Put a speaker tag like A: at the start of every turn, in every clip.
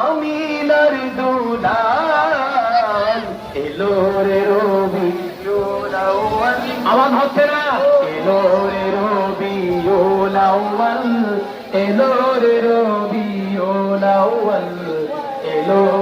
A: আমিনার দুলাল এলো রে রবি আওয়াজ হচ্ছে না। এলোরে রবিউল আউয়াল এলোরে রবিউল আউয়াল এলোরে রবিউল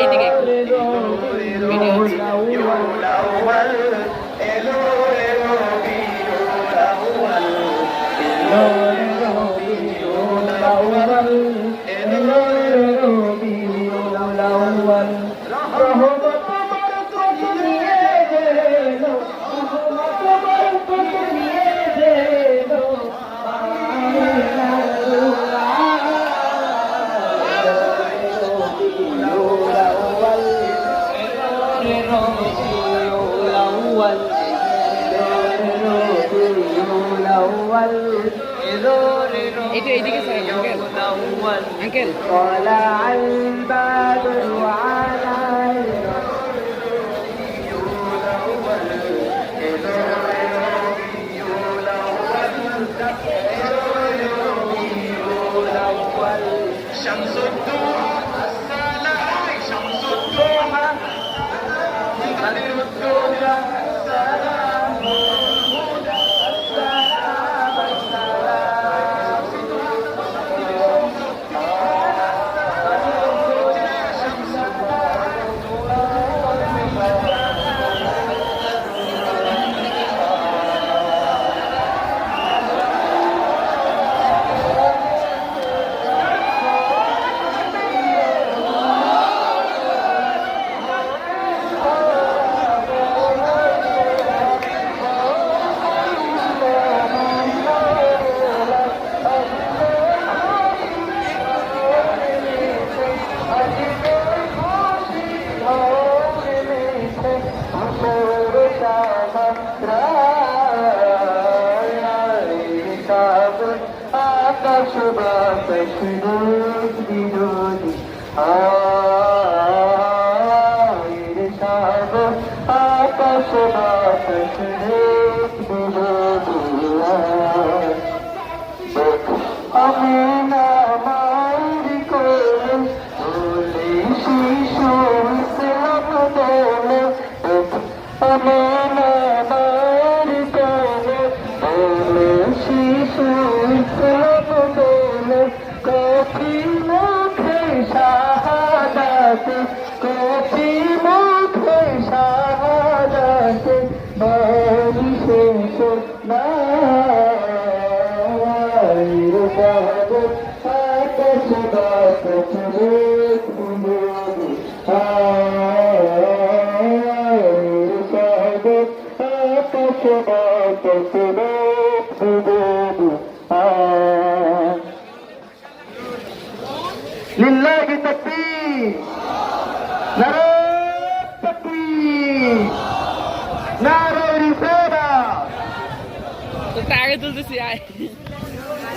B: এইদিকে। ভিডিও হচ্ছে। الأول بذور الأول
A: طلع الباب وعلى شمس الضحى السلام شمس الضحى خليل الدنيا আকাশ বাতাস রোদ বিরোধী। আয়ের সাগর আকাশ বাতাস রোদ বিরোধী। আমি لله تكبير نعرہ تكبير نعرہ رسالہ تو تاگے تلتے